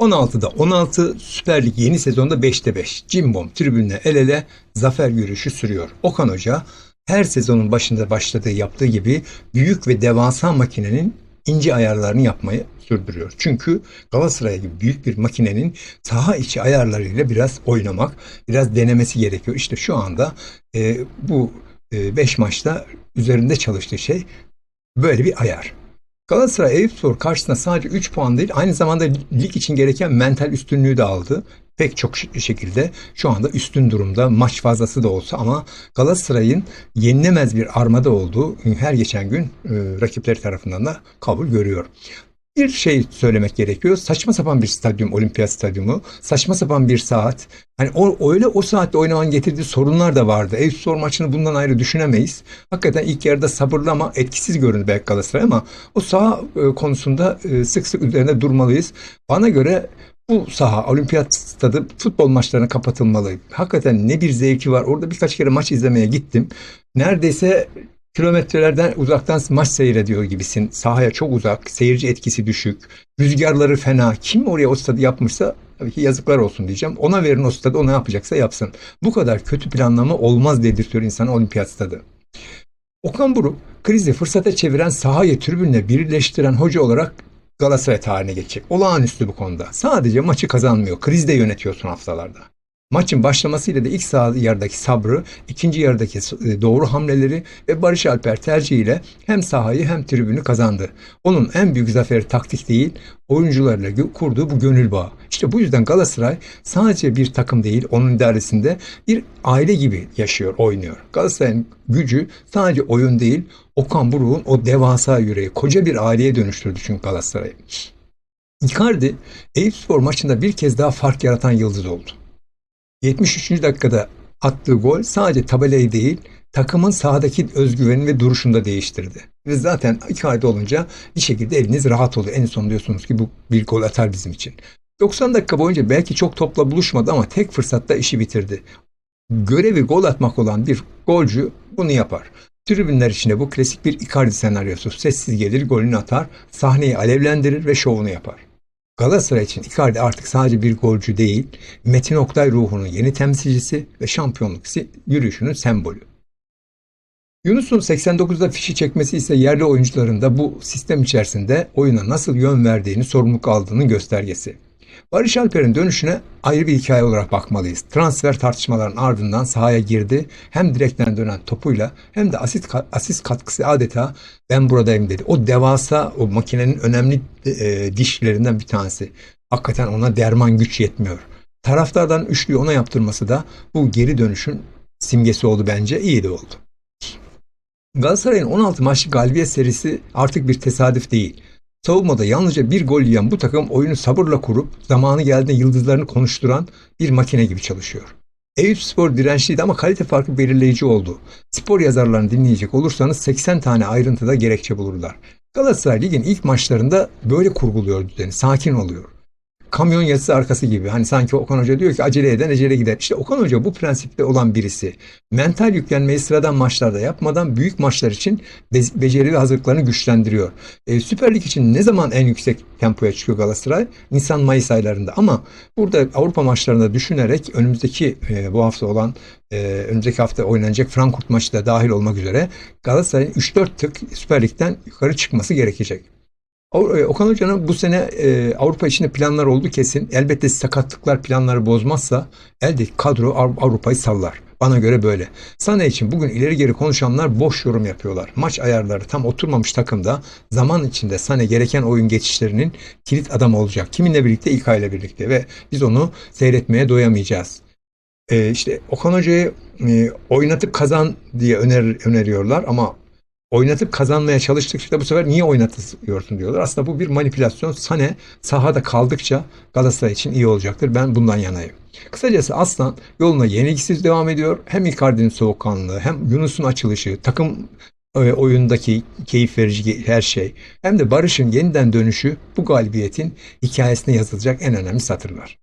16'da 16 Süper Lig yeni sezonda 5'te 5. Cimbom tribünle el ele zafer yürüyüşü sürüyor. Okan Hoca her sezonun başında başladığı yaptığı gibi büyük ve devasa makinenin ince ayarlarını yapmayı sürdürüyor. Çünkü Galatasaray gibi büyük bir makinenin saha içi ayarlarıyla biraz oynamak, biraz denemesi gerekiyor. İşte şu anda e, bu 5 maçta üzerinde çalıştığı şey böyle bir ayar. Galatasaray Eyüpspor karşısında sadece 3 puan değil aynı zamanda lig için gereken mental üstünlüğü de aldı. Pek çok şekilde şu anda üstün durumda maç fazlası da olsa ama Galatasaray'ın yenilemez bir armada olduğu her geçen gün e, rakipleri tarafından da kabul görüyor. Bir şey söylemek gerekiyor. Saçma sapan bir stadyum, olimpiyat stadyumu. Saçma sapan bir saat. Hani o, öyle o saatte oynamanın getirdiği sorunlar da vardı. Eyüpspor maçını bundan ayrı düşünemeyiz. Hakikaten ilk yarıda sabırlı ama etkisiz göründü belki Galatasaray ama o saha e, konusunda e, sık sık üzerinde durmalıyız. Bana göre bu saha olimpiyat stadı futbol maçlarına kapatılmalı. Hakikaten ne bir zevki var. Orada birkaç kere maç izlemeye gittim. Neredeyse kilometrelerden uzaktan maç seyrediyor gibisin. Sahaya çok uzak, seyirci etkisi düşük, rüzgarları fena. Kim oraya o stadı yapmışsa tabii ki yazıklar olsun diyeceğim. Ona verin o stadı, o ne yapacaksa yapsın. Bu kadar kötü planlama olmaz dedirtiyor insana olimpiyat stadı. Okan Buruk krizi fırsata çeviren sahayı tribünle birleştiren hoca olarak Galatasaray tarihine geçecek. Olağanüstü bu konuda. Sadece maçı kazanmıyor. Krizde yönetiyor son haftalarda. Maçın başlamasıyla da ilk sağ yarıdaki sabrı, ikinci yarıdaki e, doğru hamleleri ve Barış Alper tercihiyle hem sahayı hem tribünü kazandı. Onun en büyük zaferi taktik değil, oyuncularla kurduğu bu gönül bağı. İşte bu yüzden Galatasaray sadece bir takım değil, onun idaresinde bir aile gibi yaşıyor, oynuyor. Galatasaray'ın gücü sadece oyun değil, Okan Buruk'un o devasa yüreği, koca bir aileye dönüştürdü çünkü Galatasaray'ı. Icardi, Eyüpspor maçında bir kez daha fark yaratan yıldız oldu. 73. dakikada attığı gol sadece tabelayı değil takımın sahadaki özgüveni ve duruşunu da değiştirdi. Ve zaten Icardi olunca bir şekilde eliniz rahat oluyor. En son diyorsunuz ki bu bir gol atar bizim için. 90 dakika boyunca belki çok topla buluşmadı ama tek fırsatta işi bitirdi. Görevi gol atmak olan bir golcü bunu yapar. Tribünler içinde bu klasik bir Icardi senaryosu. Sessiz gelir, golünü atar, sahneyi alevlendirir ve şovunu yapar. Galatasaray için Icardi artık sadece bir golcü değil, Metin Oktay ruhunun yeni temsilcisi ve şampiyonluk yürüyüşünün sembolü. Yunus'un 89'da fişi çekmesi ise yerli oyuncuların da bu sistem içerisinde oyuna nasıl yön verdiğini, sorumluluk aldığının göstergesi. Barış Alper'in dönüşüne ayrı bir hikaye olarak bakmalıyız. Transfer tartışmaların ardından sahaya girdi. Hem direkten dönen topuyla hem de asist, asist katkısı adeta ben buradayım dedi. O devasa o makinenin önemli e, dişlerinden bir tanesi. Hakikaten ona derman güç yetmiyor. Taraftardan üçlüyü ona yaptırması da bu geri dönüşün simgesi oldu bence. İyi de oldu. Galatasaray'ın 16 maçlık galibiyet serisi artık bir tesadüf değil. Savunmada yalnızca bir gol yiyen bu takım oyunu sabırla kurup zamanı geldiğinde yıldızlarını konuşturan bir makine gibi çalışıyor. Eyüp Spor dirençliydi ama kalite farkı belirleyici oldu. Spor yazarlarını dinleyecek olursanız 80 tane ayrıntıda gerekçe bulurlar. Galatasaray Lig'in ilk maçlarında böyle kurguluyor düzeni, sakin oluyor kamyon yazısı arkası gibi. Hani sanki Okan Hoca diyor ki acele eden acele gider. İşte Okan Hoca bu prensipte olan birisi. Mental yüklenmeyi sıradan maçlarda yapmadan büyük maçlar için be- beceri ve hazırlıklarını güçlendiriyor. E, Süper Lig için ne zaman en yüksek tempoya çıkıyor Galatasaray? Nisan-Mayıs aylarında ama burada Avrupa maçlarında düşünerek önümüzdeki e, bu hafta olan e, önümüzdeki hafta oynanacak Frankfurt maçı da dahil olmak üzere Galatasaray'ın 3-4 tık Süper Lig'den yukarı çıkması gerekecek. E, Okan Hoca'nın bu sene e, Avrupa içinde planlar oldu kesin. Elbette sakatlıklar planları bozmazsa eldeki kadro Avrupa'yı sallar. Bana göre böyle. Sana için bugün ileri geri konuşanlar boş yorum yapıyorlar. Maç ayarları tam oturmamış takımda zaman içinde Sane gereken oyun geçişlerinin kilit adam olacak. Kiminle birlikte? İlkay ile birlikte ve biz onu seyretmeye doyamayacağız. Ee, işte Okan Hoca'yı e, oynatıp kazan diye öner, öneriyorlar ama oynatıp kazanmaya çalıştıkça bu sefer niye oynatıyorsun diyorlar. Aslında bu bir manipülasyon. Sane sahada kaldıkça Galatasaray için iyi olacaktır. Ben bundan yanayım. Kısacası Aslan yoluna yenilgisiz devam ediyor. Hem Icardi'nin soğukkanlılığı hem Yunus'un açılışı, takım e, oyundaki keyif verici her şey hem de Barış'ın yeniden dönüşü bu galibiyetin hikayesine yazılacak en önemli satırlar.